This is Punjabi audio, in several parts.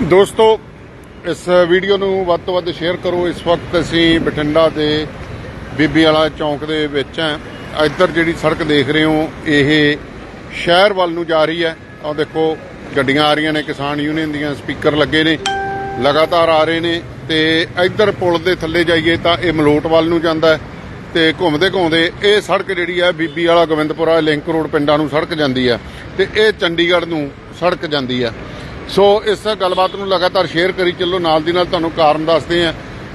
ਦੋਸਤੋ, ਇਸ ਵੀਡੀਓ ਨੂੰ ਵੱਧ ਤੋਂ ਵੱਧ ਸ਼ੇਅਰ ਕਰੋ। ਇਸ ਵਕਤ ਅਸੀਂ ਬਠਿੰਡਾ ਦੇ ਬੀਬੀ ਵਾਲਾ ਚੌਂਕ ਦੇ ਵਿੱਚ ਹਾਂ। ਇੱਧਰ ਜਿਹੜੀ ਸੜਕ ਦੇਖ ਰਹੇ ਹੋ, ਇਹ ਸ਼ਹਿਰ ਵੱਲ ਨੂੰ ਜਾ ਰਹੀ ਹੈ। ਆਹ ਦੇਖੋ, ਗੱਡੀਆਂ ਆ ਰਹੀਆਂ ਨੇ, ਕਿਸਾਨ ਯੂਨੀਅਨ ਦੀਆਂ ਸਪੀਕਰ ਲੱਗੇ ਨੇ, ਲਗਾਤਾਰ ਆ ਰਹੇ ਨੇ। ਤੇ ਇੱਧਰ ਪੁਲ ਦੇ ਥੱਲੇ ਜਾਈਏ ਤਾਂ ਇਹ ਮਲੋਟ ਵੱਲ ਨੂੰ ਜਾਂਦਾ ਹੈ ਤੇ ਘੁੰਮਦੇ ਘੁੰਮਦੇ ਇਹ ਸੜਕ ਜਿਹੜੀ ਹੈ, ਬੀਬੀ ਵਾਲਾ ਗੋਬਿੰਦਪੁਰਾ ਲਿੰਕ ਰੋਡ ਪਿੰਡਾਂ ਨੂੰ ਸੜਕ ਜਾਂਦੀ ਹੈ ਤੇ ਇਹ ਚੰਡੀਗੜ੍ਹ ਨੂੰ ਸੜਕ ਜਾਂਦੀ ਹੈ। ਸੋ ਇਸ ਗੱਲਬਾਤ ਨੂੰ ਲਗਾਤਾਰ ਸ਼ੇਅਰ ਕਰੀ ਚੱਲੋ। ਨਾਲ ਦੀ ਨਾਲ ਤੁਹਾਨੂੰ ਕਾਰਨ ਦੱਸਦੇ ਆ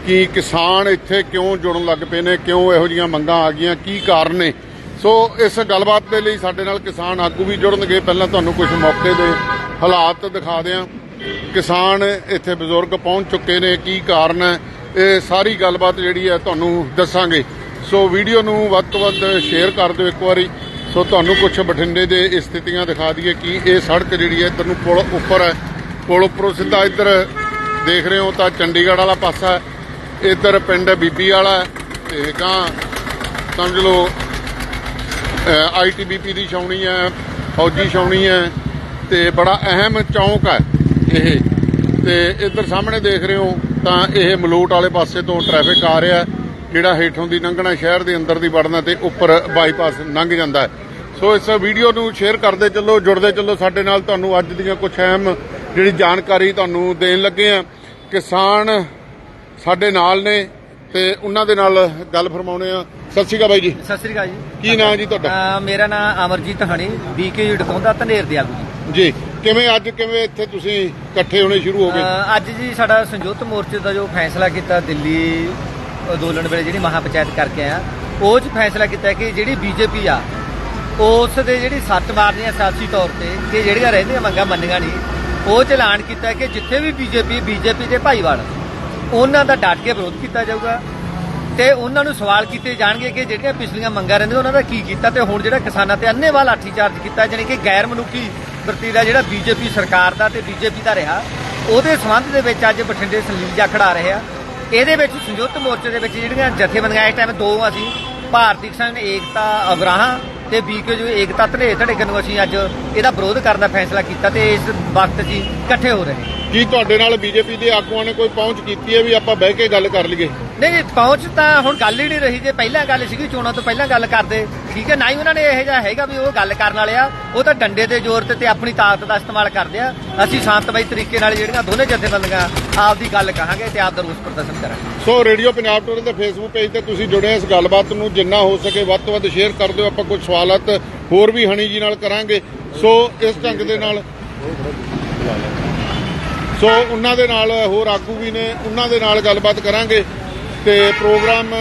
ਕਿ ਕਿਸਾਨ ਇੱਥੇ ਕਿਉਂ ਜੁੜਨ ਲੱਗ ਪਏ ਨੇ, ਕਿਉਂ ਇਹੋ ਜੀਆਂ ਮੰਗਾਂ ਆ ਗਈਆਂ, ਕੀ ਕਾਰਨ ਨੇ। ਸੋ ਇਸ ਗੱਲਬਾਤ ਦੇ ਲਈ ਸਾਡੇ ਨਾਲ ਕਿਸਾਨ ਆਗੂ ਵੀ ਜੁੜਨਗੇ। ਪਹਿਲਾਂ ਤੁਹਾਨੂੰ ਕੁਝ ਮੌਕੇ ਦੇ ਹਾਲਾਤ ਦਿਖਾ ਦਿਆਂ। ਕਿਸਾਨ ਇੱਥੇ ਬਜ਼ੁਰਗ ਪਹੁੰਚ ਚੁੱਕੇ ਨੇ, ਕੀ ਕਾਰਨ ਹੈ? ਇਹ ਸਾਰੀ ਗੱਲਬਾਤ ਜਿਹੜੀ ਹੈ ਤੁਹਾਨੂੰ ਦੱਸਾਂਗੇ। ਸੋ ਵੀਡੀਓ ਨੂੰ ਵੱਧ ਤੋਂ ਵੱਧ ਸ਼ੇਅਰ ਕਰ ਦਿਓ ਇੱਕ ਵਾਰੀ। ਸੋ ਤੁਹਾਨੂੰ ਕੁਝ ਬਠਿੰਡੇ ਦੇ ਇਹ ਸਥਿਤੀਆਂ ਦਿਖਾ ਦਈਏ ਕਿ ਇਹ ਸੜਕ ਜਿਹੜੀ ਹੈ ਇੱਧਰ ਨੂੰ ਪੁਲ ਉੱਪਰ ਹੈ। ਪੁਲ ਉੱਪਰੋਂ ਸਿੱਧਾ ਇੱਧਰ ਦੇਖ ਰਹੇ ਹੋ ਤਾਂ ਚੰਡੀਗੜ੍ਹ ਵਾਲਾ ਪਾਸਾ ਹੈ। ਇੱਧਰ ਪਿੰਡ ਬੀਬੀ ਵਾਲਾ ਹੈ ਤੇ ਗਾਂ ਸਮਝ ਲਓ ਆਈਟੀਬੀਪੀ ਦੀ ਛਾਉਣੀ ਹੈ ਫੌਜੀ ਛਾਉਣੀ ਹੈ ਤੇ ਬੜਾ ਅਹਿਮ ਚੌਂਕ ਹੈ ਇਹ। ਤੇ ਇੱਧਰ ਸਾਹਮਣੇ ਦੇਖ ਰਹੇ ਹੋ ਤਾਂ ਇਹ ਮਲੋਟ ਵਾਲੇ ਪਾਸੇ ਤੋਂ ਟ੍ਰੈਫਿਕ ਆ ਰਿਹਾ ਹੈ, ਜਿਹੜਾ ਹੇਠੋਂ ਦੀ ਲੰਘਣਾ ਸ਼ਹਿਰ ਦੇ ਅੰਦਰ ਦੀ ਵੜਨਾ ਤੇ ਉੱਪਰ ਬਾਈਪਾਸ ਲੰਘ ਜਾਂਦਾ ਸੋ ਇਸ ਵੀਡੀਓ ਨੂੰ ਸ਼ੇਅਰ ਕਰਦੇ ਚੱਲੋ ਜੁੜਦੇ ਚੱਲੋ ਸਾਡੇ ਨਾਲ। ਤੁਹਾਨੂੰ ਅੱਜ ਦੀਆਂ ਕੁਝ ਅਹਿਮ ਜਿਹੜੀ ਜਾਣਕਾਰੀ ਤੁਹਾਨੂੰ ਦੇਣ ਲੱਗੇ ਆ ਕਿਸਾਨ ਸਾਡੇ ਨਾਲ ਨੇ ਤੇ ਉਹਨਾਂ ਦੇ ਨਾਲ ਗੱਲ ਫਰਮਾਉਣੇ ਆ ਸਤਿ ਸ਼੍ਰੀ ਅਕਾਲ ਬਾਈ ਜੀ। ਸਤਿ ਸ੍ਰੀ ਅਕਾਲ ਜੀ। ਕੀ ਨਾਂ ਜੀ ਤੁਹਾਡਾ? ਮੇਰਾ ਨਾਮ ਅਮਰਜੀਤ ਹਣੀ ਬੀਕੇ ਡਕਾਉਂਦਾ ਧਨੇਰ ਦੇ ਆਗੂ ਜੀ। ਜੀ ਕਿਵੇਂ ਅੱਜ ਕਿਵੇਂ ਇੱਥੇ ਤੁਸੀਂ ਇਕੱਠੇ ਹੋਣੇ ਸ਼ੁਰੂ ਹੋ ਗਏ? ਅੱਜ ਜੀ ਸਾਡਾ ਸੰਯੁਕਤ ਮੋਰਚੇ ਦਾ ਜੋ ਫੈਸਲਾ ਕੀਤਾ ਦਿੱਲੀ ਅੰਦੋਲਨ ਵੇਲੇ ਜਿਹੜੀ ਮਹਾ ਪੰਚਾਇਤ ਕਰਕੇ ਆਇਆ, ਉਹ ਚ ਫੈਸਲਾ ਕੀਤਾ ਕਿ ਜਿਹੜੀ ਬੀਜੇਪੀ ਆ, ਉਸ ਦੇ ਜਿਹੜੀ ਸੱਚ ਮਾਰਨੀ ਆ ਸਿਆਸੀ ਤੌਰ ਤੇ, ਕਿ ਜਿਹੜੀਆਂ ਰਹਿੰਦੀਆਂ ਮੰਗਾਂ ਮੰਨੀਆਂ ਨਹੀਂ, ਉਹ ਚ ਐਲਾਨ ਕੀਤਾ ਕਿ ਜਿੱਥੇ ਵੀ ਬੀਜੇਪੀ ਬੀਜੇਪੀ ਦੇ ਭਾਈਵਾਲ, ਉਹਨਾਂ ਦਾ ਡਟ ਕੇ ਵਿਰੋਧ ਕੀਤਾ ਜਾਊਗਾ। ਤੇ ਉਹਨਾਂ ਨੂੰ ਸਵਾਲ ਕੀਤੇ ਜਾਣਗੇ ਕਿ ਜਿਹੜੀਆਂ ਪਿਛਲੀਆਂ ਮੰਗਾਂ ਰਹਿੰਦੀਆਂ, ਉਹਨਾਂ ਦਾ ਕੀ ਕੀਤਾ, ਤੇ ਹੁਣ ਜਿਹੜਾ ਕਿਸਾਨਾਂ ਤੇ ਅੰਨੇਵਾਹ ਲਾਠੀਚਾਰਜ ਕੀਤਾ, ਜਾਣੀ ਕਿ ਗੈਰ ਮਨੁੱਖੀ ਵਰਤੀਰਾ ਜਿਹੜਾ ਬੀਜੇਪੀ ਸਰਕਾਰ ਦਾ ਤੇ ਬੀਜੇਪੀ ਦਾ ਰਿਹਾ, ਉਹਦੇ ਸੰਬੰਧ ਦੇ ਵਿੱਚ ਅੱਜ ਬਠਿੰਡੇ ਸੰਲੀਲ ਜਾਖੜ ਆ ਰਹੇ। ਆ ਇਹਦੇ ਵਿੱਚ ਸੰਯੁਕਤ ਮੋਰਚੇ ਦੇ ਵਿੱਚ ਜਿਹੜੀਆਂ ਜਥੇਬੰਦੀਆਂ ਇਸ ਟਾਈਮ ਦੋ ਅਸੀਂ, ਭਾਰਤੀ ਕਿਸਾਨ ਏਕਤਾ ਅਗਰਾਹਾਂ ਤੇ ਬੀਕੇ ਜੋ ਏਕਤਾ ਧੜੇ ਧੜੇਕਣ ਨੂੰ ਅਸੀਂ ਅੱਜ ਇਹਦਾ ਵਿਰੋਧ ਕਰਨ ਦਾ ਫੈਸਲਾ ਕੀਤਾ ਤੇ ਇਸ ਵਕਤ ਅਸੀਂ ਇਕੱਠੇ ਹੋ ਰਹੇ ਹਾਂ। ਕੀ ਤੁਹਾਡੇ ਨਾਲ ਬੀਜੇਪੀ ਦੇ ਆਗੂਆਂ ਨੇ ਕੋਈ ਪਹੁੰਚ ਕੀਤੀ ਹੈ ਵੀ ਆਪਾਂ ਬਹਿ ਕੇ ਗੱਲ ਕਰ ਲਈਏ? ਨਹੀਂ ਨਹੀਂ, ਪਹੁੰਚ ਤਾਂ ਹੁਣ ਗੱਲ ਹੀ ਨਹੀਂ ਰਹੀ ਜੇ ਪਹਿਲਾਂ ਗੱਲ ਸੀਗੀ ਚੋਣਾਂ ਤੋਂ ਪਹਿਲਾਂ ਗੱਲ ਕਰਦੇ ਠੀਕ ਹੈ ਨਾ ਹੀ ਉਹਨਾਂ ਨੇ ਇਹੋ ਜਿਹਾ ਹੈਗਾ ਵੀ ਉਹ ਗੱਲ ਕਰਨ ਵਾਲੇ ਆ ਉਹ ਤਾਂ ਡੰਡੇ ਦੇ ਜ਼ੋਰ ਤੇ ਤੇ ਆਪਣੀ ਤਾਕਤ ਦਾ ਇਸਤੇਮਾਲ ਕਰਦੇ ਆ। ਅਸੀਂ ਸ਼ਾਂਤਮਈ ਤਰੀਕੇ ਨਾਲ ਜਿਹੜੀਆਂ ਦੋਨੇ ਜਥੇਬੰਦੀਆਂ ਆਪਦੀ ਗੱਲ ਕਹਾਂਗੇ ਤੇ ਆਪ ਦਾ ਰੋਸ ਪ੍ਰਦਰਸ਼ਨ ਕਰਾਂਗੇ। ਸੋ ਰੇਡੀਓ ਪੰਜਾਬ ਟੂਰ ਦੇ ਫੇਸਬੁੱਕ ਪੇਜ ਤੇ ਤੁਸੀਂ ਜੁੜੇ ਇਸ ਗੱਲਬਾਤ ਨੂੰ ਜਿੰਨਾ ਹੋ ਸਕੇ ਵੱਧ ਤੋਂ ਵੱਧ ਸ਼ੇਅਰ ਕਰ ਦਿਓ। ਆਪਾਂ ਕੁਝ ਸਵਾਲਾਤ ਹੋਰ ਵੀ ਹਣੀ ਜੀ ਨਾਲ ਕਰਾਂਗੇ। ਸੋ ਇਸ ਢੰਗ ਦੇ ਨਾਲ ਸੋ ਉਹਨਾਂ ਦੇ ਨਾਲ ਹੋਰ ਆਗੂ ਵੀ ਨੇ, ਉਹਨਾਂ ਦੇ ਨਾਲ ਗੱਲਬਾਤ ਕਰਾਂਗੇ ਤੇ ਪ੍ਰੋਗਰਾਮ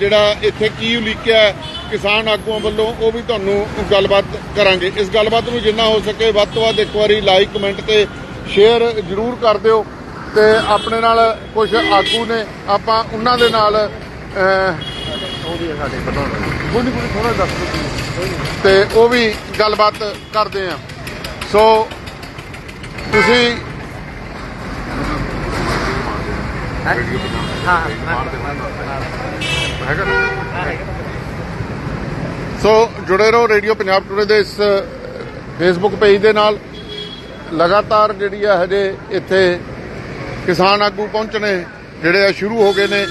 ਜਿਹੜਾ ਇੱਥੇ ਕੀ ਉਲੀਕਿਆ ਕਿਸਾਨ ਆਗੂਆਂ ਵੱਲੋਂ, ਉਹ ਵੀ ਤੁਹਾਨੂੰ ਗੱਲਬਾਤ ਕਰਾਂਗੇ। ਇਸ ਗੱਲਬਾਤ ਨੂੰ ਜਿੰਨਾ ਹੋ ਸਕੇ ਵੱਧ ਤੋਂ ਵੱਧ ਇੱਕ ਵਾਰੀ ਲਾਈਕ ਕਮੈਂਟ ਤੇ ਸ਼ੇਅਰ ਜ਼ਰੂਰ ਕਰ ਦਿਓ ਤੇ ਆਪਣੇ ਨਾਲ ਕੁਝ ਆਗੂ ਨੇ, ਆਪਾਂ ਉਹਨਾਂ ਦੇ ਨਾਲ ਉਹ ਵੀ ਸਾਡੇ ਬਣਾਉਣਾ ਬੁੱਢੀ ਬੁੱਢੀ ਥੋੜਾ ਦੱਸ ਦਿਓ ਤੇ ਉਹ ਵੀ ਗੱਲਬਾਤ ਕਰਦੇ ਆ। ਸੋ ਤੁਸੀਂ ਹਾਂ? ਸੋ ਜੁੜੇ ਰਹੋ ਰੇਡੀਓ ਪੰਜਾਬ ਟੂਡੇ ਦੇ ਇਸ ਫੇਸਬੁੱਕ ਪੇਜ ਦੇ ਨਾਲ। ਲਗਾਤਾਰ ਜਿਹੜੀ ਆ ਹਜੇ ਇੱਥੇ ਕਿਸਾਨ ਆਗੂ ਪਹੁੰਚਣੇ ਜਿਹੜੇ ਆ ਸ਼ੁਰੂ ਹੋ ਗਏ ਨੇ।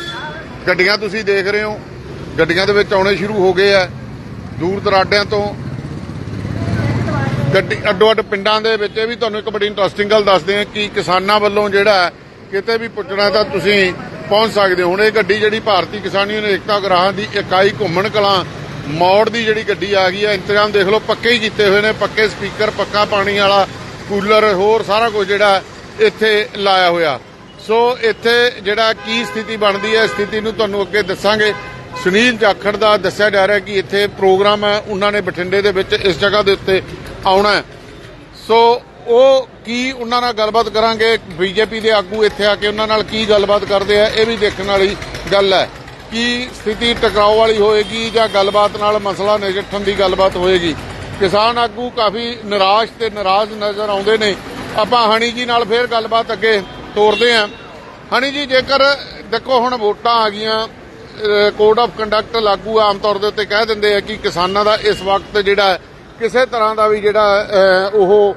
ਗੱਡੀਆਂ ਤੁਸੀਂ ਦੇਖ ਰਹੇ ਹੋ। ਗੱਡੀਆਂ ਦੇ ਵਿੱਚ ਆਉਣੇ ਸ਼ੁਰੂ ਹੋ ਗਏ ਆ, ਦੂਰ ਦਰਾਡਿਆਂ ਤੋਂ। ਗੱਡੀ ਅੱਡੋ ਅੱਡ ਪਿੰਡਾਂ ਦੇ ਵਿੱਚ ਇਹ ਵੀ ਤੁਹਾਨੂੰ ਇੱਕ ਬੜੀ ਇੰਟਰਸਟਿੰਗ ਗੱਲ ਦੱਸਦੇ ਹਾਂ ਕਿ ਕਿਸਾਨਾਂ ਵੱਲੋਂ ਜਿਹੜਾ ਕਿਤੇ ਵੀ ਪੁੱਜਣਾ ਤਾਂ ਤੁਸੀਂ ਪਹੁੰਚ ਸਕਦੇ ਹੋ। ਹੁਣ ਇਹ ਗੱਡੀ ਜਿਹੜੀ ਭਾਰਤੀ ਕਿਸਾਨ ਯੂਨੀਅਨ ਏਕਤਾ ਗ੍ਰਾਹਾਂ ਦੀ ਇਕਾਈ ਘੁੰਮਣ ਕਲਾਂ ਮੋੜ ਦੀ ਜਿਹੜੀ ਗੱਡੀ ਆ ਗਈ ਹੈ, ਇੰਤਜ਼ਾਮ ਦੇਖ ਲਓ, ਪੱਕੇ ਹੀ ਕੀਤੇ ਹੋਏ ਨੇ, ਪੱਕੇ ਸਪੀਕਰ, ਪੱਕਾ ਪਾਣੀ ਵਾਲਾ, ਕੂਲਰ, ਹੋਰ ਸਾਰਾ ਕੁਝ ਜਿਹੜਾ ਇੱਥੇ ਲਾਇਆ ਹੋਇਆ। ਸੋ ਇੱਥੇ ਜਿਹੜਾ ਕੀ ਸਥਿਤੀ ਬਣਦੀ ਹੈ, ਸਥਿਤੀ ਨੂੰ ਤੁਹਾਨੂੰ ਅੱਗੇ ਦੱਸਾਂਗੇ। ਸੁਨੀਲ ਜਾਖੜ ਦਾ ਦੱਸਿਆ ਜਾ ਰਿਹਾ ਕਿ ਇੱਥੇ ਪ੍ਰੋਗਰਾਮ ਹੈ, ਉਹਨਾਂ ਨੇ ਬਠਿੰਡੇ ਦੇ ਵਿੱਚ ਇਸ ਜਗ੍ਹਾ ਦੇ ਉੱਤੇ ਆਉਣਾ ਸੋ ਉਹ ਕੀ ਉਹਨਾਂ ਨਾਲ ਗੱਲਬਾਤ ਕਰਾਂਗੇ? ਬੀਜੇਪੀ ਦੇ ਆਗੂ ਇੱਥੇ ਆ ਕੇ ਉਹਨਾਂ ਨਾਲ ਕੀ ਗੱਲਬਾਤ ਕਰਦੇ ਆ, ਇਹ ਵੀ ਦੇਖਣ ਵਾਲੀ ਗੱਲ ਹੈ ਕੀ ਸਥਿਤੀ ਟਕਰਾਓ ਵਾਲੀ ਹੋਏਗੀ ਜਾਂ ਗੱਲਬਾਤ ਨਾਲ ਮਸਲਾ ਨਜਿੱਠਣ ਦੀ ਗੱਲਬਾਤ ਹੋਏਗੀ। ਕਿਸਾਨ ਆਗੂ ਕਾਫੀ ਨਿਰਾਸ਼ ਤੇ ਨਾਰਾਜ਼ ਨਜ਼ਰ ਆਉਂਦੇ ਨੇ। ਆਪਾਂ ਹਣੀ ਜੀ ਨਾਲ ਫੇਰ ਗੱਲਬਾਤ ਅੱਗੇ ਤੋਰਦੇ ਆਂ ਹਣੀ ਜੀ, ਜੇਕਰ ਦੇਖੋ ਹੁਣ ਵੋਟਾਂ ਆ ਗਈਆਂ ਕੋਡ ਆਫ ਕੰਡਕਟ ਲਾਗੂ ਆਮ ਤੌਰ ਦੇ ਉੱਤੇ ਕਹਿ ਦਿੰਦੇ ਆ ਕਿ ਕਿਸਾਨਾਂ ਦਾ ਇਸ ਵਕਤ ਜਿਹੜਾ ਕਿਸੇ ਤਰ੍ਹਾਂ ਦਾ ਵੀ ਜਿਹੜਾ ਉਹ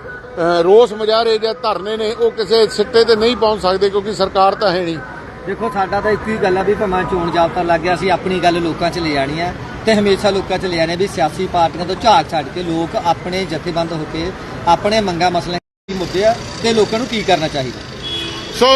ਰੋਸ ਮੁਜ਼ਾਹਰੇ ਜਾਂ ਧਰਨੇ ਨੇ, ਉਹ ਕਿਸੇ ਸਿੱਟੇ ਤੇ ਨਹੀਂ ਪਹੁੰਚ ਸਕਦੇ ਕਿਉਂਕਿ ਸਰਕਾਰ ਤਾਂ ਹੈ ਨਹੀਂ। ਦੇਖੋ, ਸਾਡਾ ਤਾਂ ਇੱਕ ਹੀ ਗੱਲ ਆ ਵੀ ਭਾਵੇਂ ਚੋਣ ਜਾਬਤਾ ਲੱਗ ਗਿਆ, ਅਸੀਂ ਆਪਣੀ ਗੱਲ ਲੋਕਾਂ 'ਚ ਲੈ ਜਾਣੀ ਆ ਤੇ ਹਮੇਸ਼ਾ ਲੋਕਾਂ 'ਚ ਲੈ ਜਾਣੀ ਵੀ ਸਿਆਸੀ ਪਾਰਟੀਆਂ ਤੋਂ ਝਾਕ ਛੱਡ ਕੇ ਲੋਕ ਆਪਣੇ ਜਥੇਬੰਦ ਹੋ ਕੇ ਆਪਣੇ ਮੰਗਾਂ ਮਸਲੇ ਮੁੱਦੇ ਆ ਤੇ ਲੋਕਾਂ ਨੂੰ ਕੀ ਕਰਨਾ ਚਾਹੀਦਾ। ਸੋ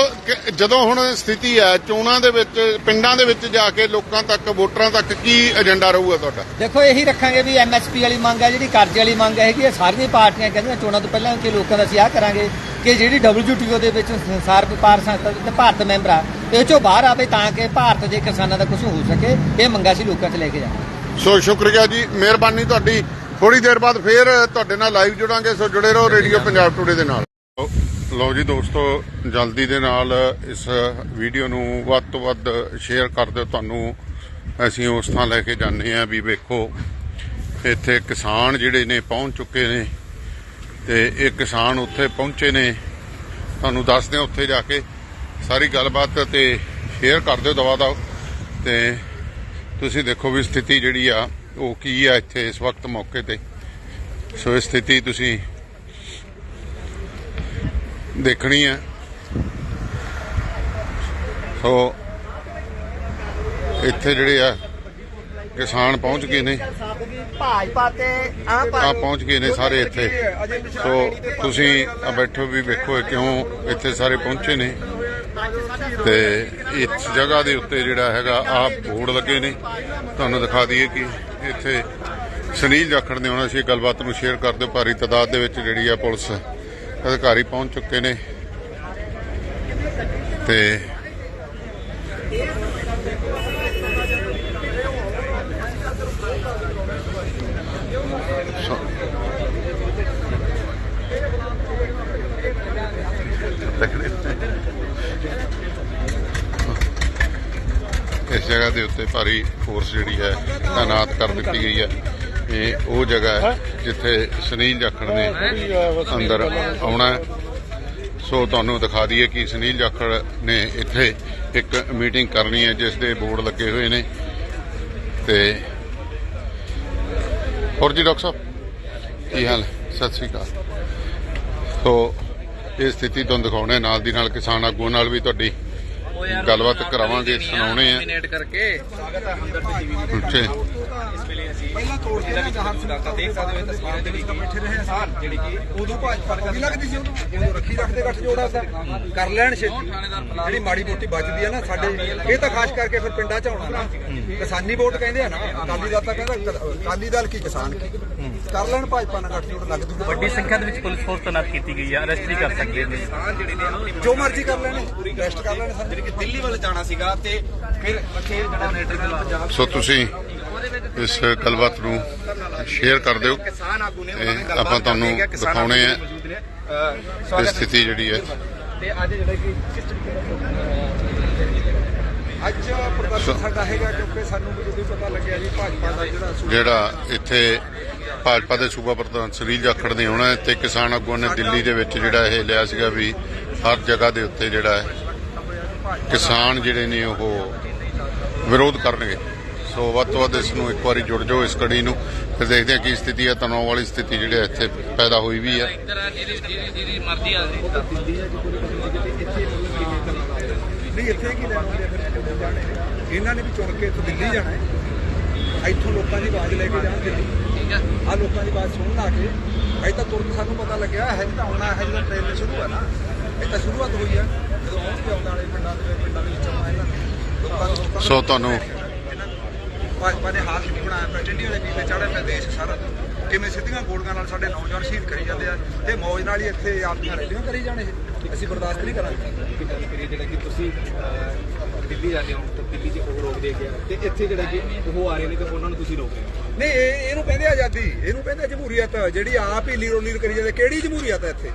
ਜਦੋਂ ਹੁਣ ਸਥਿਤੀ ਹੈ ਚੋਣਾਂ ਦੇ ਵਿੱਚ ਪਿੰਡਾਂ ਦੇ ਵਿੱਚ ਜਾ ਕੇ ਲੋਕਾਂ ਤੱਕ ਵੋਟਰਾਂ ਤੱਕ ਕੀ ਏਜੰਡਾ ਰਹੂਗਾ ਤੁਹਾਡਾ? ਦੇਖੋ ਇਹੀ ਰੱਖਾਂਗੇ ਵੀ ਐਮਐਸਪੀ ਵਾਲੀ ਮੰਗ ਹੈ ਜਿਹੜੀ ਕਰਜ਼ੇ ਵਾਲੀ ਮੰਗ ਹੈ ਕਿ ਸਾਰੀਆਂ ਪਾਰਟੀਆਂ ਕਹਿੰਦੀਆਂ ਚੋਣਾਂ ਤੋਂ ਪਹਿਲਾਂ ਕਿ ਲੋਕਾਂ ਦਾ ਅਸੀਂ ਆਹ ਕਰਾਂਗੇ ਕਿ ਜਿਹੜੀ WTO ਦੇ ਵਿੱਚ ਸੰਸਾਰ ਵਪਾਰ ਸੰਸਥਾ ਦੇ ਭਾਰਤ ਮੈਂਬਰ ਆ ਇਹ ਚੋਂ ਬਾਹਰ ਆਵੇ ਤਾਂ ਕਿ ਭਾਰਤ ਦੇ ਕਿਸਾਨਾਂ ਦਾ ਕੁਝ ਹੋ ਸਕੇ। ਇਹ ਮੰਗਾਂ ਅਸੀਂ ਲੋਕਾਂ 'ਚ ਲੈ ਕੇ ਜਾਵਾਂਗੇ। ਸੋ ਸ਼ੁਕਰੀਆ ਜੀ। ਮਿਹਰਬਾਨੀ ਤੁਹਾਡੀ। ਥੋੜੀ ਦੇਰ ਬਾਅਦ ਫੇਰ ਤੁਹਾਡੇ ਨਾਲ ਲਾਈਵ ਜੁੜਾਂਗੇ ਸੋ ਜੁੜੇ ਰਹੋ ਰੇਡੀਓ ਪੰਜਾਬ ਟੂਡੇ ਦੇ ਨਾਲ। ਲਓ ਜੀ ਦੋਸਤੋ, ਜਲਦੀ ਦੇ ਨਾਲ ਇਸ ਵੀਡੀਓ ਨੂੰ ਵੱਧ ਤੋਂ ਵੱਧ ਸ਼ੇਅਰ ਕਰ ਦਿਓ। ਤੁਹਾਨੂੰ ਅਸੀਂ ਉਸ ਥਾਂ ਲੈ ਕੇ ਜਾਂਦੇ ਆ ਵੀ ਵੇਖੋ, ਇੱਥੇ ਕਿਸਾਨ ਜਿਹੜੇ ਨੇ ਪਹੁੰਚ ਚੁੱਕੇ ਨੇ ਤੇ ਇਹ ਕਿਸਾਨ ਉੱਥੇ ਪਹੁੰਚੇ ਨੇ। ਤੁਹਾਨੂੰ ਦੱਸਦੇ ਹਾਂ ਉੱਥੇ ਜਾ ਕੇ। ਸਾਰੀ ਗੱਲਬਾਤ ਤੇ ਸ਼ੇਅਰ ਕਰ ਦਿਓ ਦਵਾ ਦਾ ਤੇ ਤੁਸੀਂ ਦੇਖੋ ਵੀ ਸਥਿਤੀ ਜਿਹੜੀ ਆ, ਉਹ ਕੀ ਆ ਇੱਥੇ ਇਸ ਵਕਤ ਮੌਕੇ ਤੇ। ਸੋ ਇਹ ਸਥਿਤੀ ਤੁਸੀਂ ਦੇਖਣੀ ਹੈ। ਸੋ ਇੱਥੇ ਜਿਹੜੇ ਆ ਕਿਸਾਨ ਪਹੁੰਚ ਗਏ ਨੇ। ਭਾਜਪਾ ਤੇ ਆ ਪਹੁੰਚ ਗਏ ਨੇ ਸਾਰੇ ਇੱਥੇ। ਸੋ ਤੁਸੀਂ ਆ ਬੈਠੋ ਵੀ ਵੇਖੋ ਕਿਉਂ ਇੱਥੇ ਸਾਰੇ ਪਹੁੰਚੇ ਨੇ। ਤੇ ਇਸ ਜਗ੍ਹਾ ਦੇ ਉੱਤੇ ਜਿਹੜਾ ਹੈਗਾ ਆ ਬੋਰਡ ਲੱਗੇ ਨੇ। ਤੁਹਾਨੂੰ ਦਿਖਾ ਦਈਏ ਕਿ ਇੱਥੇ ਸੁਨੀਲ ਜਾਖੜ ਨੇ ਉਹਨਾਂ ਸੀ ਗੱਲਬਾਤ ਨੂੰ ਸ਼ੇਅਰ ਕਰ ਦਿਓ। ਭਾਰੀ ਤਾਦਾਦ ਦੇ ਵਿੱਚ ਜਿਹੜੀ ਆ ਪੁਲਿਸ ਅਧਿਕਾਰੀ ਪਹੁੰਚ ਚੁੱਕੇ ਨੇ ਤੇ ਇਸ ਜਗ੍ਹਾ ਦੇ ਉੱਤੇ ਭਾਰੀ ਫੋਰਸ ਜਿਹੜੀ ਹੈ, ਤਾਇਨਾਤ ਕਰ ਦਿੱਤੀ ਗਈ ਹੈ। ਇਹ ਉਹ ਜਗ੍ਹਾ ਹੈ ਜਿੱਥੇ ਸੁਨੀਲ ਜਾਖੜ ਨੇ ਅੰਦਰ ਆਉਣਾ ਹੈ। ਸੋ ਤੁਹਾਨੂੰ ਦਿਖਾ ਦਈਏ ਕਿ ਸੁਨੀਲ ਜਾਖੜ ਨੇ ਇੱਥੇ ਇੱਕ ਮੀਟਿੰਗ ਕਰਨੀ ਹੈ ਜਿਸ ਦੇ ਬੋਰਡ ਲੱਗੇ ਹੋਏ ਨੇ। ਤੇ ਹੋਰ ਜੀ ਡਾਕਟਰ ਸਾਹਿਬ ਕੀ ਹਾਲ ਹੈ? ਸਤਿ ਸ੍ਰੀ ਅਕਾਲ। ਸੋ ਇਹ ਸਥਿਤੀ ਤੁਹਾਨੂੰ ਦਿਖਾਉਣੇ ਨਾਲ ਦੀ ਨਾਲ ਕਿਸਾਨ ਆਗੂਆਂ ਨਾਲ ਵੀ ਤੁਹਾਡੀ ਗੱਲਬਾਤ ਕਰਾਵਾਂਗੇ ਸੁਣਾਉਣੇ ਆ ਨੋਮੀਨੇਟ ਕਰਕੇ। ਉੱਚੇ ਪਹਿਲਾਂ ਤੋੜ ਕੇ ਜਹਾਜ਼ ਸੁਣਾਤਾ ਦੇਖ ਸਕਦੇ ਹੋ ਤਸਵੀਰਾਂ ਜਿਹੜੀ ਕਿ ਬੈਠੇ ਰਹੇ ਸਾਰ ਜਿਹੜੀ ਕਿ ਉਦੋਂ ਭਾਜਪਾ ਦੀ ਲੱਗਦੀ ਸੀ ਉਦੋਂ? ਰੱਖੀ ਰੱਖਦੇ ਗੱਠ ਜੋੜਾ ਦਾ ਕਰ ਲੈਣ ਛੇਤੀ। ਜਿਹੜੀ ਮਾੜੀ ਮੋਟੀ ਬਚਦੀ ਆ ਨਾ ਸਾਡੇ ਇਹ ਤਾਂ ਖਾਸ ਕਰਕੇ ਫਿਰ ਪਿੰਡਾਂ ਚ ਆਉਣਾ ਨਾ। ਕਿਸਾਨੀ ਵੋਟ ਕਹਿੰਦੇ ਆ ਨਾ ਅਕਾਲੀ ਦਲ ਤਾਂ ਕਹਿੰਦਾ ਅਕਾਲੀ ਦਲ ਕੀ ਕਿਸਾਨ ਕੀ। ਕਰ ਲੈਣ ਭਾਜਪਾ ਨਾਲ ਗੱਠ ਜੋੜ ਲੱਗ ਜੂਗਾ। ਵੱਡੀ ਸੰਖਿਆ ਦੇ ਵਿੱਚ ਪੁਲਿਸ ਫੋਰਸ ਤੈਨਾਤ ਕੀਤੀ ਗਈ ਹੈ ਅਰੈਸਟ ਵੀ ਕਰ ਸਕਦੇ ਨੇ। ਜੋ ਮਰਜ਼ੀ ਕਰ ਲੈਣ ਰੈਸਟ ਕਰ ਲੈਣ ਸਰ। ਜਿਹੜੀ ਕਿ ਦਿੱਲੀ ਵੱਲ ਜਾਣਾ ਸੀਗਾ ਤੇ ਫਿਰ ਇੱਥੇ ਜਿਹੜਾ ਨੇਟਰ ਪੰਜਾਬ ਸੋ ਤੁਸੀਂ ਇਸ ਗੱਲਬਾਤ ਨੂੰ ਸ਼ੇਅਰ ਕਰ ਦਿਓ ਆਪਾਂ ਤੁਹਾਨੂੰ ਦਿਖਾਉਣੇ ਆ ਇਹ ਸਥਿਤੀ ਜਿਹੜੀ ਹੈ। ਤੇ ਅੱਜ ਜਿਹੜਾ ਕਿ ਕਿਸ ਤਰੀਕੇ ਦਾ ਅੱਜ ਪ੍ਰਦਰਸ਼ਨ ਸਾਡਾ ਹੈਗਾ ਕਿਉਂਕਿ ਸਾਨੂੰ ਵੀ ਜਦੋਂ ਪਤਾ ਲੱਗਿਆ ਜੀ ਭਾਜਪਾ ਦਾ ਜਿਹੜਾ ਸੂਬਾ ਜਿਹੜਾ ਇੱਥੇ ਭਾਜਪਾ ਦੇ ਸੂਬਾ ਪ੍ਰਧਾਨ ਸੁਨੀਲ ਜਾਖੜ ਨੇ ਆਉਣਾ ਤੇ ਕਿਸਾਨ ਆਗੂਆਂ ਨੇ ਦਿੱਲੀ ਦੇ ਵਿੱਚ ਜਿਹੜਾ ਇਹ ਲਿਆ ਸੀਗਾ ਵੀ ਹਰ ਜਗ੍ਹਾ ਦੇ ਉੱਤੇ ਜਿਹੜਾ ਹੈ ਕਿਸਾਨ ਜਿਹੜੇ ਨੇ ਉਹ ਵਿਰੋਧ ਕਰਨਗੇ। ਸੋ ਵੱਧ ਤੋਂ ਵੱਧ ਇਸ ਨੂੰ ਇੱਕ ਵਾਰੀ ਜੁੜ ਜਾਓ ਇਸ ਕੜੀ ਨੂੰ। ਫਿਰ ਦੇਖਦੇ ਹਾਂ ਕੀ ਸਥਿਤੀ ਹੈ ਤਣਾਅ ਵਾਲੀ ਸਥਿਤੀ ਜਿਹੜੀ ਹੈ ਇੱਥੇ ਪੈਦਾ ਹੋਈ ਵੀ ਹੈ। ਨਹੀਂ ਇੱਥੇ ਕੀ ਲੈਣ ਆਉਂਦੇ ਆ ਫਿਰ? ਜਦੋਂ ਜਾਣੇ ਨੇ। ਇਹਨਾਂ ਨੇ ਵੀ ਚੁਣ ਕੇ ਇੱਥੋਂ ਦਿੱਲੀ ਜਾਣਾ ਹੈ। ਇੱਥੋਂ ਲੋਕਾਂ ਦੀ ਆਵਾਜ਼ ਲੈ ਕੇ ਜਾਣ ਦਿੱਲੀ ਆ ਲੋਕਾਂ ਦੀ ਆਵਾਜ਼ ਸੁਣਨ ਆ ਕੇ। ਅਜੇ ਤਾਂ ਤੁਰੰਤ ਸਾਨੂੰ ਪਤਾ ਲੱਗਿਆ ਹੈ ਤਾਂ ਆਉਣਾ ਹੈ ਜਦੋਂ ਟ੍ਰੇਨ ਸ਼ੁਰੂ ਹੈ ਨਾ। ਇਹ ਤਾਂ ਸ਼ੁਰੂਆਤ ਹੋਈ ਹੈ। ਜਦੋਂ ਕੇ ਆਉਂਦਾ ਵਾਲੇ ਪਿੰਡਾਂ ਦੇ ਪਿੰਡਾਂ ਦੇ ਵਿੱਚ ਆਉਣਾ ਇਹਨਾਂ ਨੇ। ਲੋਕਾਂ ਨੂੰ ਲੋਕਾਂ ਸੋ ਤੁਹਾਨੂੰ ਭਾਜਪਾ ਨੇ ਹਾਲ ਨਹੀਂ ਬਣਾਇਆ ਪਿਆ ਚੰਡੀ ਵਾਲੇ ਵੀਲੇ ਚੜ੍ਹਿਆ ਪਿਆ ਦੇਸ਼ ਸਾਰਾ। ਕਿਵੇਂ ਸਿੱਧੀਆਂ ਗੋਲੀਆਂ ਨਾਲ ਸਾਡੇ ਨੌਜਵਾਨ ਸ਼ਹੀਦ ਕਰੀ ਜਾਂਦੇ ਆ ਤੇ ਮੌਜ ਨਾਲ ਹੀ ਇੱਥੇ ਆਪਣੀਆਂ ਰੈਲੀਆਂ ਕਰੀ ਜਾਣੇ। ਅਸੀਂ ਬਰਦਾਸ਼ਤ ਨਹੀਂ ਕਰਾਂਗੇ। ਜਿਹੜਾ ਕਿ ਤੁਸੀਂ ਦਿੱਲੀ ਜਾਂਦੇ ਹੋ ਤਾਂ ਦਿੱਲੀ 'ਚ ਉਹ ਰੋਕਦੇ ਗਿਆ ਤੇ ਇੱਥੇ ਜਿਹੜਾ ਕਿ ਉਹ ਆ ਰਹੇ ਨੇ ਤੇ ਉਹਨਾਂ ਨੂੰ ਤੁਸੀਂ ਰੋਕ ਰਹੇ ਹੋ? ਨਹੀਂ ਇਹ ਇਹਨੂੰ ਕਹਿੰਦੇ ਆਜ਼ਾਦੀ ਇਹਨੂੰ ਕਹਿੰਦੇ ਜਮਹੂਰੀਅਤ ਜਿਹੜੀ ਆਪ ਹੀ ਲੀਰੋ ਲੀਰ ਕਰੀ ਜਾਂਦੇ ਕਿਹੜੀ ਜਮਹੂਰੀਅਤ ਹੈ ਇੱਥੇ?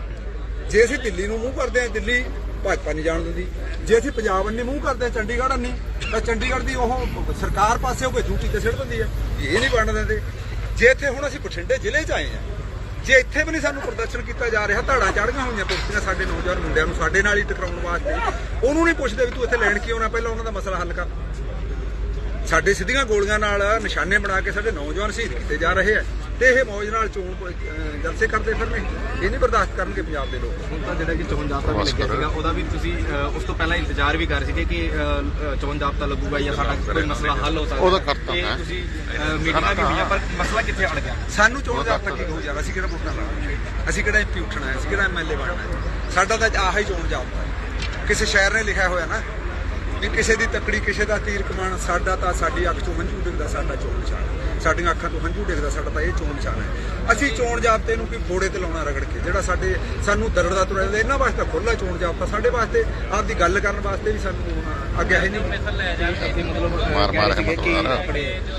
ਜੇ ਅਸੀਂ ਦਿੱਲੀ ਨੂੰ ਮੂੰਹ ਕਰਦੇ ਆ ਦਿੱਲੀ ਭਾਜਪਾ ਨਹੀਂ ਜਾਣ ਦਿੰਦੀ। ਜੇ ਅਸੀਂ ਪੰਜਾਬ ਅੰਨੀ ਮੂੰਹ ਕਰਦੇ ਚੰਡੀਗੜ੍ਹ ਅੰਨੀ ਤਾਂ ਚੰਡੀਗੜ੍ਹ ਦੀ ਉਹ ਸਰਕਾਰ ਪਾਸੇ ਕੋਈ ਡਿਊਟੀ ਤੇ ਸਿੱਟ ਦਿੰਦੀ ਹੈ ਇਹ ਨਹੀਂ ਬਣਨ ਦਿੰਦੇ। ਜੇ ਇੱਥੇ ਹੁਣ ਅਸੀਂ ਬਠਿੰਡੇ ਜ਼ਿਲ੍ਹੇ 'ਚ ਆਏ ਆ, ਜੇ ਇੱਥੇ ਵੀ ਨਹੀਂ ਸਾਨੂੰ ਪ੍ਰਦਰਸ਼ਨ ਕੀਤਾ ਜਾ ਰਿਹਾ, ਧੜਾ ਚੜ੍ਹੀਆਂ ਹੋਈਆਂ ਕੁਰਸੀਆਂ ਸਾਡੇ ਨੌਜਵਾਨ ਮੁੰਡਿਆਂ ਨੂੰ ਸਾਡੇ ਨਾਲ ਹੀ ਟਕਰਾਉਣ ਵਾਸਤੇ। ਉਹਨੂੰ ਨਹੀਂ ਪੁੱਛਦੇ ਵੀ ਤੂੰ ਇੱਥੇ ਲੈਣ ਕੀ ਆਉਣਾ ਪਹਿਲਾਂ ਉਹਨਾਂ ਦਾ ਮਸਲਾ ਹੱਲ ਕਰ। ਸਾਡੇ ਸਿੱਧੀਆਂ ਗੋਲੀਆਂ ਨਾਲ ਨਿਸ਼ਾਨੇ ਬਣਾ ਕੇ ਸਾਡੇ ਨੌਜਵਾਨ ਸ਼ਹੀਦ ਕੀਤੇ ਜਾ ਰਹੇ ਆ। ਤੇ ਇਹ ਮੌਜ ਨਾਲ ਚੋਣ ਅਹ, ਜਲਸੇ ਕਰਦੇ ਫਿਰਨੇ ਇਹ ਨਹੀਂ ਬਰਦਾਸ਼ਤ ਕਰਨਗੇ ਪੰਜਾਬ ਦੇ ਲੋਕ। ਹੁਣ ਤਾਂ ਜਿਹੜਾ ਕਿ ਚੋਣ ਜਾਬਤਾ ਵੀ ਲੱਗਿਆ। ਸੀਗਾ ਉਹਦਾ ਵੀ ਤੁਸੀਂ ਉਸ ਤੋਂ ਪਹਿਲਾਂ ਇੰਤਜ਼ਾਰ ਵੀ ਕਰ ਰਹੇ ਸੀਗੇ ਕਿ ਚੋਣ ਜਾਬਤਾ ਲੱਗੂਗਾ ਜਾਂ ਸਾਡਾ ਕੋਈ ਮਸਲਾ ਹੱਲ ਹੋ ਸਕਦਾ। ਉਹਦਾ ਕਰਤਾ ਹੈ। ਤੁਸੀਂ ਮੀਟਿੰਗਾਂ ਵੀ ਹੋਈਆਂ ਪਰ ਮਸਲਾ ਕਿੱਥੇ ਅੜ ਗਿਆ? ਸਾਨੂੰ ਚੋਣ ਜਾਬਤਾ ਕੀ ਕਹੂ ਯਾਰ ਅਸੀਂ ਕਿਹੜਾ ਵੋਟਾਂ ਲਾਉਣਾ? ਅਸੀਂ ਕਿਹੜਾ ਐਮਪੀ ਉੱਠਣਾ ਹੈ? ਅਸੀਂ ਕਿਹੜਾ ਐਮਐਲਏ ਬਣਨਾ ਹੈ? ਸਾਡਾ ਤਾਂ ਆਹ ਹੀ ਚੋਣ ਜਾਬਤਾ ਹੈ। ਕਿਸੇ ਸ਼ਾਇਰ ਨੇ ਲਿਖਿਆ ਹੋਇਆ ਨਾ ਵੀ ਕਿਸੇ ਦੀ ਤਕੜੀ ਕਿਸੇ ਦਾ ਤੀਰ ਕਮਾਨ ਸਾਡਾ ਤਾਂ ਸਾਡੀ ਅੱਖ ਤੋਂ ਹੰਝੂ ਡਿੱਗਦਾ ਸਾਡਾ ਚੋਣ ਨਿਸ਼ਾਨ। ਸਾਡੀਆਂ ਅੱਖਾਂ ਤੋਂ ਹੰਝੂ ਡਿੱਗਦਾ ਸਾਡਾ ਤਾਂ ਇਹ ਚੋਣ ਨਿਸ਼ਾਨ ਹੈ। ਅਸੀਂ ਚੋਣ ਜਾਬਤੇ ਨੂੰ ਕੋਈ ਫੋੜੇ ਤੇ ਲਾਉਣਾ ਰਗੜ ਕੇ ਜਿਹੜਾ ਸਾਡੇ ਸਾਨੂੰ ਦਰੜਦਾ ਤੁਰਿਆ ਜਾਂਦਾ ਇਹਨਾਂ ਵਾਸਤੇ ਖੁੱਲਾ ਚੋਣ ਜਾਬਤਾ ਸਾਡੇ ਵਾਸਤੇ ਆਪਦੀ ਗੱਲ ਕਰਨ ਵਾਸਤੇ ਵੀ ਸਾਨੂੰ ਅੱਗੇ ਹੈ ਨਹੀਂ। ਮਾਰ- ਮਾਰ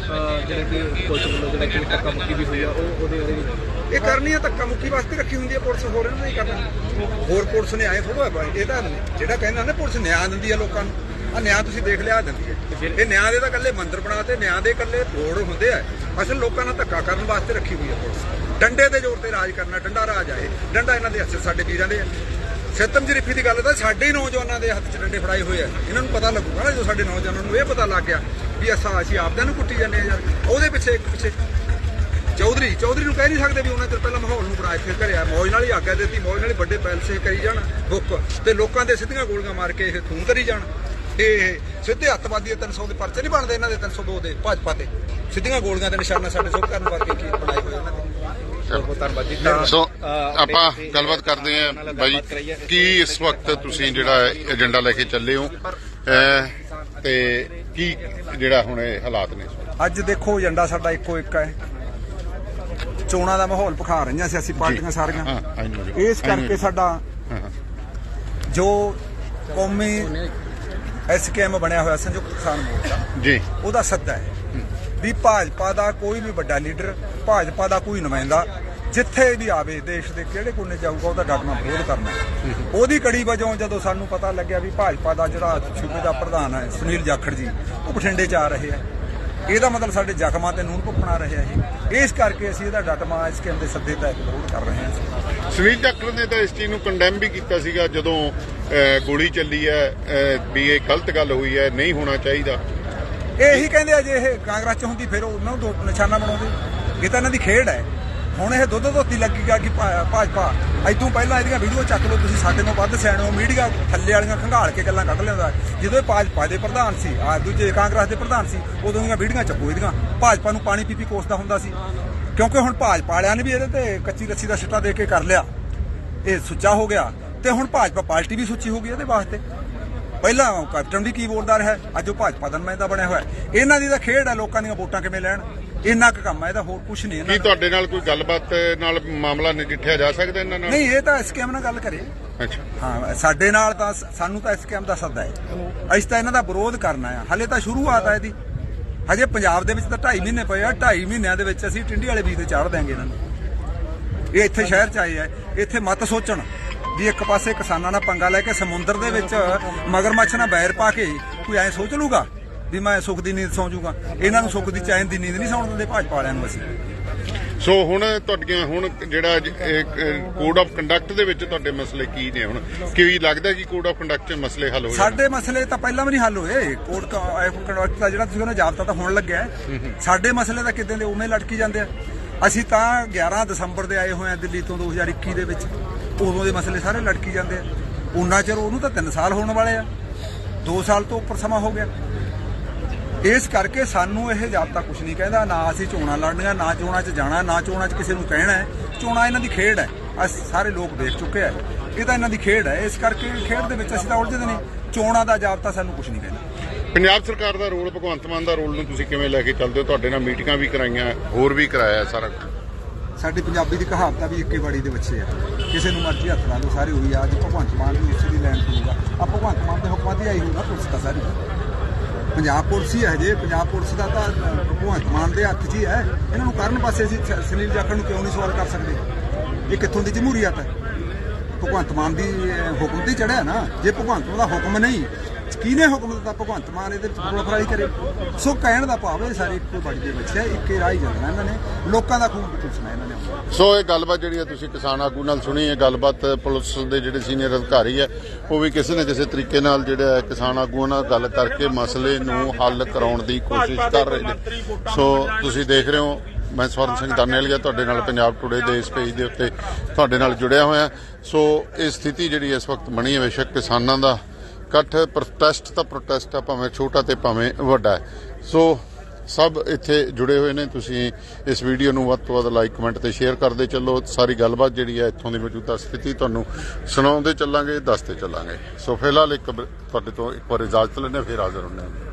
ਅਹ, ਜਿਹੜੇ ਕਿ ਵੱਲੋਂ ਜਿਹੜਾ ਕਿ ਟੱਕਾ ਮੁੱਕੀ ਵੀ ਹੋਈ ਆ ਉਹ ਉਹਦੇ ਉਹਦੇ ਇਹ ਕਰਨੀ ਹੈ ਧੱਕਾ ਮੁੱਕੀ ਵਾਸਤੇ ਰੱਖੀ ਹੁੰਦੀ ਹੈ ਪੁਲਿਸ ਹੋਰ ਇਹਨਾਂ ਨੇ ਕਰਨਾ। ਹੋਰ ਪੁਲਿਸ ਨੇ ਆਏ ਥੋੜਾ ਇਹ ਤਾਂ ਜਿਹੜਾ ਕਹਿੰਦਾ ਨਾ ਪੁਲਿਸ ਨਿਆਂ ਦਿੰਦੀ ਹੈ ਲੋਕਾਂ ਨੂੰ। ਆ ਨਿਆਂ ਤੁਸੀਂ ਦੇਖ ਲਿਆ, ਆਹ ਦਿੰਦੀ ਹੈ। ਇਹ ਨਿਆਂ ਦੇ ਤਾਂ ਇਕੱਲੇ ਮੰਦਰ ਬਣਾਤੇ ਨਿਆਂ ਦੇ ਇਕੱਲੇ ਬੋਰਡ ਹੁੰਦੇ ਆ। ਅਸਲ ਲੋਕਾਂ ਨਾਲ ਧੱਕਾ ਕਰਨ ਵਾਸਤੇ ਰੱਖੀ ਹੋਈ ਹੈ ਪੁਲਿਸ। ਡੰਡੇ ਦੇ ਜ਼ੋਰ ਤੇ ਰਾਜ ਕਰਨਾ, ਡੰਡਾ ਰਾਜ ਆਏ ਡੰਡਾ ਇਹਨਾਂ ਦੇ ਹੱਥ ਸਾਡੇ ਵੀਰਾਂ ਦੇ ਆ। ਜਰੀਫੀ ਦੀ ਗੱਲ ਤਾਂ ਸਾਡੇ ਹੀ ਨੌਜਵਾਨਾਂ ਦੇ ਹੱਥ 'ਚ ਡੰਡੇ ਫੜਾਏ ਹੋਏ ਆ। ਇਹਨਾਂ ਨੂੰ ਪਤਾ ਲੱਗੂਗਾ ਨਾ ਜਦੋਂ ਸਾਡੇ ਨੌਜਵਾਨਾਂ ਨੂੰ ਇਹ ਪਤਾ ਲੱਗ ਗਿਆ ਵੀ ਅਸਾਂ ਅਸੀਂ ਆਪਦਿਆਂ ਨੂੰ ਕੁੱਟੀ ਜਾਂਦੇ ਆ ਯਾਰ। ਉਹਦੇ ਪਿੱਛੇ ਇੱਕ ਪਿੱਛੇ ਚੌਧਰੀ ਚੌਧਰੀ ਨੂੰ ਕਹਿ ਨਹੀਂ ਸਕਦੇ ਵੀ ਉਹਨਾਂ ਤੇ ਪਹਿਲਾਂ ਮਾਹੌਲ ਨੂੰ ਬਣਾ ਫਿਰ ਘਰਿਆ। ਮੌਜ ਨਾਲ ਹੀ ਆਗਿਆ ਦਿੱਤੀ, ਮੌਜ ਨਾਲ ਹੀ ਵੱਡੇ ਪੈਲਸੇ ਕਰੀ ਜਾਣ, ਬੁੱਕ। ਤੇ ਲੋਕਾਂ ਦੇ ਸਿੱਧੀਆਂ ਗੋਲੀਆਂ ਮਾਰ ਕੇ ਇਹ ਖੂਨ ਕਰੀ ਜਾਣ। ਇਹ ਸਿੱਧੇ ਹੱਤਵਾਦੀ ਦੇ 300 ਦੇ ਪਰਚੇ ਨਹੀਂ ਬਣਦੇ ਇਹਨਾਂ ਦੇ 302 ਦੇ ਭਾਜਪਾ ਤੇ। ਸਿੱਧੀਆਂ ਗੋਲੀਆਂ ਦੇ ਨਿਸ਼ਾਨਾ ਸਾਡੇ ਸੁੱਖ ਕਰਨ ਵਾਸਤੇ ਕੀ ਬਣਾਏ ਹੋਏ ਦੇ। ਜੀ। ਤਾਂ ਸੋ ਆਪਾਂ ਗੱਲਬਾਤ ਕਰਦੇ ਗੱਲਬਾਤ ਬਾਈ। ਕੀ ਇਸ ਵਕਤ ਤੁਸੀਂ ਜਿਹੜਾ ਏਜੰਡਾ ਲੈ ਕੇ ਚੱਲੇ ਹੋ? ਤੇ ਕੀ ਜਿਹੜਾ ਹੁਣ ਇਹ ਹਾਲਾਤ ਨੇ ਅੱਜ ਦੇਖੋ ਏਜੰਡਾ ਸਾਡਾ ਇੱਕੋ ਇੱਕ ਹੈ। ਚੋਣਾਂ ਦਾ ਮਾਹੌਲ ਭਖਾ ਰਹੀਆਂ ਸੀ ਅਸੀਂ ਪਾਰਟੀਆਂ ਸਾਰੀਆਂ। ਇਸ ਕਰਕੇ। ਸਾਡਾ। ਜੋ ਕੌਮੀ ਐਸਕੇਐਮ ਬਣਿਆ ਹੋਇਆ ਸੰਯੁਕਤ ਕਿਸਾਨ ਮੋਰਚਾ। ਜੀ। ਉਹਦਾ ਸੱਦਾ ਹੈ ਵੀ ਭਾਜਪਾ ਦਾ ਕੋਈ ਵੀ ਵੱਡਾ ਲੀਡਰ ਭਾਜਪਾ ਦਾ ਕੋਈ ਨੁਮਾਇੰਦਾ ਜਿੱਥੇ ਵੀ ਆਵੇ ਦੇਸ਼ ਦੇ ਕਿਹੜੇ ਕੋਨੇ ਜਾਊਗਾ ਉਹਦਾ ਡਟਣਾ ਵਿਰੋਧ ਕਰਨਾ। ਉਹਦੀ ਕੜੀ ਵਜੋਂ ਜਦੋਂ ਸਾਨੂੰ ਪਤਾ ਲੱਗਿਆ ਵੀ ਭਾਜਪਾ ਦਾ ਜਿਹੜਾ ਸੂਬੇ ਦਾ ਪ੍ਰਧਾਨ ਹੈ ਸੁਨੀਲ ਜਾਖੜ ਜੀ ਉਹ ਬਠਿੰਡੇ 'ਚ ਆ ਰਹੇ ਆ। ਇਹਦਾ ਮਤਲਬ ਸਾਡੇ ਜ਼ਖਮਾਂ ਤੇ ਨੂਨ ਭੁੱਕਣਾ ਰਿਹਾ ਹੈ। ਇਸ ਕਰਕੇ ਅਸੀਂ ਇਹਦਾ ਡਟਮਾ ਇਸ ਦੇ ਸੱਦੇ ਤਹਿਤ ਵਿਰੋਧ ਕਰ ਰਹੇ ਹਾਂ। ਸੁਨੀਲ ਚੱਕਰ ਨੇ ਤਾਂ ਇਸ ਚੀਜ਼ ਨੂੰ ਕੰਡੈਮ ਵੀ ਕੀਤਾ ਸੀਗਾ ਜਦੋਂ ਗੋਲੀ ਚੱਲੀ ਹੈ ਵੀ ਇਹ ਗਲਤ ਗੱਲ ਹੋਈ ਹੈ ਨਹੀਂ ਹੋਣਾ ਚਾਹੀਦਾ। ਇਹ ਇਹੀ ਕਹਿੰਦੇ ਆ ਜੇ ਇਹ ਕਾਂਗਰਸ ਚ ਹੁੰਦੀ ਫਿਰ ਉਹਨਾਂ ਨੂੰ ਦੋ ਨਿਸ਼ਾਨਾ ਬਣਾਉਂਦੇ। ਇਹ ਤਾਂ ਇਹਨਾਂ ਦੀ ਖੇਡ ਹੈ। ਹੁਣ ਇਹ ਦੁੱਧ ਧੋਤੀ ਲੱਗੀਗਾ ਕਿ ਭਾ- ਭਾਜਪਾ। ਇਦੋਂ ਪਹਿਲਾਂ ਇਹਦੀਆਂ ਵੀਡੀਓ ਚੱਕ ਲਓ, ਤੁਸੀਂ ਸਾਡੇ ਤੋਂ ਵੱਧ ਸਿਆਣੇ ਹੋ, ਮੀਡੀਆ ਥੱਲੇ ਵਾਲੀਆਂ ਖੰਗਾਲ ਕੇ ਗੱਲਾਂ ਕੱਢ ਲੈਂਦਾ। ਜਦੋਂ ਇਹ ਭਾਜਪਾ ਦੇ ਪ੍ਰਧਾਨ ਸੀ, ਆ ਦੂਜੇ ਕਾਂਗਰਸ ਦੇ ਪ੍ਰਧਾਨ ਸੀ, ਉਦੋਂ ਦੀਆਂ ਵੀਡੀਓ ਚੱਕੋ ਇਹਦੀਆਂ। ਭਾਜਪਾ ਨੂੰ ਪਾਣੀ ਪੀ ਪੀ ਕੋਸਦਾ ਹੁੰਦਾ ਸੀ। ਕਿਉਂਕਿ ਹੁਣ ਭਾਜਪਾ ਵਾਲਿਆਂ ਨੇ ਵੀ ਇਹਦੇ ਤੇ ਕੱਚੀ ਲੱਸੀ ਦਾ ਸਿੱਟਾ ਦੇ ਕੇ ਕਰ ਲਿਆ। ਇਹ ਸੁੱਚਾ ਹੋ ਗਿਆ। ਤੇ ਹੁਣ ਭਾਜਪਾ ਪਾਰਟੀ ਵੀ ਸੁੱਚੀ ਹੋ ਗਈ ਇਹਦੇ ਵਾਸਤੇ। ਪਹਿਲਾਂ ਕੈਪਟਨ ਵੀ ਕੀ ਬੋਲਦਾ ਰਿਹਾ, ਅੱਜ ਉਹ ਭਾਜਪਾ ਦਾ ਨੁਮਾਇੰਦਾ ਬਣਿਆ ਹੋਇਆ। ਇਹਨਾਂ ਦੀ ਤਾਂ ਖੇਡ ਹੈ, ਲੋਕਾਂ ਦੀਆਂ ਵੋਟਾਂ ਕਿਵੇਂ ਲੈਣ? ਇੰਨਾ ਕੁ ਕੰਮ ਹੈ ਇਹਦਾ ਹੋਰ ਕੁਝ ਨਹੀਂ। ਇਹਨਾਂ ਦਾ ਤੁਹਾਡੇ ਨਾਲ ਕੋਈ ਗੱਲਬਾਤ ਨਾਲ ਮਾਮਲਾ ਨਜਿੱਠਿਆ ਜਾ ਸਕਦਾ ਇਹਨਾਂ ਨਾਲ? ਨਹੀਂ ਇਹ ਤਾਂ ਸਕੈਮ ਨਾਲ ਗੱਲ ਕਰੇ। ਅੱਛਾ। ਹਾਂ ਸਾਡੇ ਨਾਲ ਤਾਂ ਸ- ਸਾਨੂੰ ਤਾਂ ਸਕੈਮ ਦਾ ਸੱਦਾ ਹੈ। ਅਸੀਂ ਤਾਂ ਇਹਨਾਂ ਦਾ ਵਿਰੋਧ ਕਰਨਾ ਆ। ਹਲੇ ਤਾਂ ਸ਼ੁਰੂਆਤ ਹੈ ਇਹਦੀ। ਹਜੇ ਪੰਜਾਬ ਦੇ ਵਿੱਚ ਤਾਂ 2.5 ਮਹੀਨੇ ਪਏ ਆ। 2.5 ਮਹੀਨਿਆਂ ਦੇ ਵਿੱਚ ਅਸੀਂ ਟਿੰਡੀ ਵਾਲੇ ਬੀਜ ਤੇ ਚਾੜ ਦਿਆਂਗੇ ਇਹਨਾਂ ਨੂੰ। ਇਹ ਇੱਥੇ ਸ਼ਹਿਰ ਚ ਆਏ ਆ। ਇੱਥੇ ਮਤ ਸੋਚਣ ਵੀ ਇੱਕ ਪਾਸੇ ਕਿਸਾਨਾਂ ਨਾਲ ਪੰਗਾ ਲੈ ਕੇ ਸਮੁੰਦਰ ਦੇ ਵਿੱਚ ਮਗਰਮੱਛ ਨਾਲ ਬੈਰ ਪਾ ਕੇ ਕੋਈ ਐ ਸੋਚ ਲੂਗਾ? ਵੀ ਮੈਂ ਸੁੱਖ ਦੀ ਨੀਂਦ ਸੌਂ ਜਾਊਗਾ। ਇਹਨਾਂ ਨੂੰ ਸੁੱਖ ਦੀ ਚੈਨ ਦੀ ਨੀਂਦ ਨਹੀਂ ਸੌਣ ਦਿੰਦੇ ਭਾਜਪਾ ਵਾਲਿਆਂ ਨੂੰ ਅਸੀਂ। ਸੋ ਹੁਣ ਤੁਹਾਡੀਆਂ ਹੁਣ ਜਿਹੜਾ ਕੋਡ ਆਫ ਕੰਡਕਟ ਦੇ ਵਿੱਚ ਤੁਹਾਡੇ ਮਸਲੇ ਕੀ ਨੇ ਹੁਣ? ਕੀ ਲੱਗਦਾ ਕਿ ਕੋਡ ਆਫ ਕੰਡਕਟ 'ਚ ਮਸਲੇ ਹੱਲ ਹੋ ਜਾਣਗੇ ਸਾਡੇ ਮਸਲੇ ਤਾਂ ਪਹਿਲਾਂ ਵੀ ਨਹੀਂ ਹੱਲ ਹੋਏ। ਕੋਰਟ ਕੰਡਕਟ ਦਾ ਜਿਹੜਾ ਤੁਸੀਂ ਉਹਨਾਂ ਜਾਬਤਾ ਤਾਂ ਹੋਣ ਲੱਗਿਆ। ਸਾਡੇ ਮਸਲੇ ਤਾਂ ਕਿਦਾਂ ਦੇ ਉਵੇਂ ਲਟਕੀ ਜਾਂਦੇ ਆ। ਅਸੀਂ ਤਾਂ 11 ਦਸੰਬਰ ਦੇ ਆਏ ਹੋਏ ਆ ਦਿੱਲੀ ਤੋਂ 2021 ਦੇ ਵਿੱਚ। ਉਦੋਂ ਦੇ ਮਸਲੇ ਸਾਰੇ ਲਟਕੀ ਜਾਂਦੇ ਆ। ਉਨਾ ਚਿਰ ਉਹਨੂੰ ਤਾਂ 3 ਸਾਲ ਹੋਣ ਵਾਲੇ ਆ। 2 ਸਾਲ ਤੋਂ ਉੱਪਰ ਸਮਾਂ ਹੋ ਗਿਆ। ਇਸ ਕਰਕੇ ਸਾਨੂੰ ਇਹ ਜਾਬਤਾ ਕੁਝ ਨਹੀਂ ਕਹਿੰਦਾ ਨਾ ਅਸੀਂ ਚੋਣਾਂ ਲੜਨੀਆਂ ਨਾ ਚੋਣਾਂ 'ਚ ਜਾਣਾ ਨਾ ਚੋਣਾਂ 'ਚ ਕਿਸੇ ਨੂੰ ਕਹਿਣਾ ਚੋਣਾਂ ਇਹਨਾਂ ਦੀ ਖੇਡ ਹੈ। ਅਸੀਂ ਸਾਰੇ ਲੋਕ ਦੇਖ ਚੁੱਕੇ ਆ ਇਹ ਤਾਂ ਇਹਨਾਂ ਦੀ ਖੇਡ ਹੈ। ਇਸ ਕਰਕੇ ਖੇਡ ਦੇ ਵਿੱਚ ਅਸੀਂ ਤਾਂ ਉਲਝਦੇ ਨਹੀਂ। ਚੋਣਾਂ ਦਾ ਜਾਬਤਾ ਸਾਨੂੰ ਕੁਝ ਨਹੀਂ ਕਹਿੰਦਾ। ਪੰਜਾਬ ਸਰਕਾਰ ਦਾ ਰੋਲ ਭਗਵੰਤ ਮਾਨ ਦਾ ਰੋਲ ਨੂੰ ਤੁਸੀਂ ਕਿਵੇਂ ਲੈ ਕੇ ਚੱਲਦੇ ਹੋ? ਤੁਹਾਡੇ ਨਾਲ ਮੀਟਿੰਗਾਂ ਵੀ ਕਰਾਈਆਂ ਹੋਰ ਵੀ ਕਰਾਇਆ ਸਾਰਾ ਸਾਡੀ ਪੰਜਾਬੀ ਦੀ ਕਹਾਵਤ ਆ ਵੀ ਇੱਕੇ ਬਾੜੀ ਦੇ ਬੱਚੇ ਆ ਕਿਸੇ ਨੂੰ ਮਰਜ਼ੀ ਹੱਥ ਲਾ ਲਓ ਸਾਰੇ ਉਹੀ ਆ। ਅੱਜ ਭਗਵੰਤ ਮਾਨ ਵੀ ਉਸੇ ਦੀ ਲੈਣ ਪਊਗਾ ਆ ਭਗਵੰਤ ਮਾਨ ਦੇ ਹੁਕਮਾਂ ਦੀ ਆਈ ਹੋਊ ਨਾ ਪੁਲਿਸ ਤਾਂ ਸਾਰੀ। ਪੰਜਾਬ ਪੁਲਿਸ ਹੀ ਹੈ ਜੇ ਪੰਜਾਬ ਪੁਲਿਸ ਦਾ ਤਾਂ ਭਗਵੰਤ ਮਾਨ ਦੇ ਹੱਥ 'ਚ ਹੀ ਹੈ। ਇਹਨਾਂ ਨੂੰ ਕਰਨ ਪਾਸੇ ਅਸੀਂ ਸੁਨੀਲ ਜਾਖੜ ਨੂੰ ਕਿਉਂ ਨਹੀਂ ਸਵਾਲ ਕਰ ਸਕਦੇ? ਇਹ ਕਿੱਥੋਂ ਦੀ ਜਮਹੂਰੀਅਤ ਹੈ? ਭਗਵੰਤ ਮਾਨ ਦੀ ਹੁਕਮ ਤੇ ਚੜਿਆ ਨਾ। ਜੇ ਭਗਵੰਤ ਮਾਨ ਦਾ ਹੁਕਮ ਨਹੀਂ ਕਿਹਨੇ ਹੁਕਮ ਦਿੱਤਾ? ਭਗਵੰਤ ਮਾਨ ਇਹਦੇ ਵਿੱਚ ਫਰੋਲ ਕਰੇ। ਸੋ ਕਹਿਣ ਦਾ ਭਾਵ ਹੈ ਸਾਰੇ ਇੱਕੋ ਬਾੜੀ ਦੇ ਵਿੱਚ ਇੱਕੇ ਰਾਹ ਹੀ ਜਾਣਾ ਇਹਨਾਂ ਨੇ। ਲੋਕਾਂ ਦਾ ਖੂਨ ਪੁੱਛਣਾ ਇਹਨਾਂ ਨੇ। ਸੋ ਇਹ ਗੱਲਬਾਤ ਜਿਹੜੀ ਹੈ ਤੁਸੀਂ ਕਿਸਾਨ ਆਗੂ ਨਾਲ ਸੁਣੀ ਹੈ ਗੱਲਬਾਤ ਪੁਲਿਸ ਦੇ ਜਿਹੜੇ ਸੀਨੀਅਰ ਅਧਿਕਾਰੀ ਹੈ ਉਹ ਵੀ ਕਿਸੇ ਨਾ ਕਿਸੇ ਤਰੀਕੇ ਨਾਲ ਜਿਹੜਾ ਕਿਸਾਨ ਆਗੂਆਂ ਨਾਲ ਗੱਲ ਕਰਕੇ ਮਸਲੇ ਨੂੰ ਹੱਲ ਕਰਾਉਣ ਦੀ ਕੋਸ਼ਿਸ਼ ਕਰ ਰਹੇ ਨੇ। ਸੋ ਤੁਸੀਂ ਦੇਖ ਰਹੇ ਹੋ, ਮੈਂ ਸਵਰਨ ਸਿੰਘ ਦਾਨੇਲੀਆ ਤੁਹਾਡੇ ਨਾਲ ਪੰਜਾਬ ਟੁਡੇ ਦੇ ਇਸ ਪੇਜ ਦੇ ਉੱਤੇ ਤੁਹਾਡੇ ਨਾਲ ਜੁੜਿਆ ਹੋਇਆ। ਸੋ ਇਹ ਸਥਿਤੀ ਜਿਹੜੀ ਇਸ ਵਕਤ ਬਣੀ ਹੈ, ਬੇਸ਼ੱਕ ਕਿਸਾਨਾਂ ਦਾ ਇਕੱਠ ਪ੍ਰੋਟੈਸਟ ਤਾਂ ਪ੍ਰੋਟੈਸਟ ਆ, ਭਾਵੇਂ ਛੋਟਾ ਤੇ ਭਾਵੇਂ ਵੱਡਾ ਸੋ, ਸਭ ਇੱਥੇ ਜੁੜੇ ਹੋਏ ਨੇ, ਤੁਸੀਂ ਇਸ ਵੀਡੀਓ ਨੂੰ ਵੱਧ ਤੋਂ ਵੱਧ ਲਾਈਕ, ਕਮੈਂਟ ਤੇ ਸ਼ੇਅਰ ਕਰਦੇ ਚੱਲੋ। ਸਾਰੀ ਗੱਲਬਾਤ ਜਿਹੜੀ ਹੈ ਇੱਥੋਂ ਦੀ ਮੌਜੂਦਾ ਸਥਿਤੀ ਤੁਹਾਨੂੰ ਸੁਣਾਉਂਦੇ ਚੱਲਾਂਗੇ, ਦੱਸਦੇ ਚੱਲਾਂਗੇ। ਸੋ, ਫਿਲਹਾਲ ਇੱਕ ਤੁਹਾਡੇ ਤੋਂ ਇੱਕ ਵਾਰ ਇਜਾਜ਼ਤ ਲੈਣੇ ਫਿਰ ਹਾਜ਼ਰ ਹੁੰਦੇ ਹਾਂ।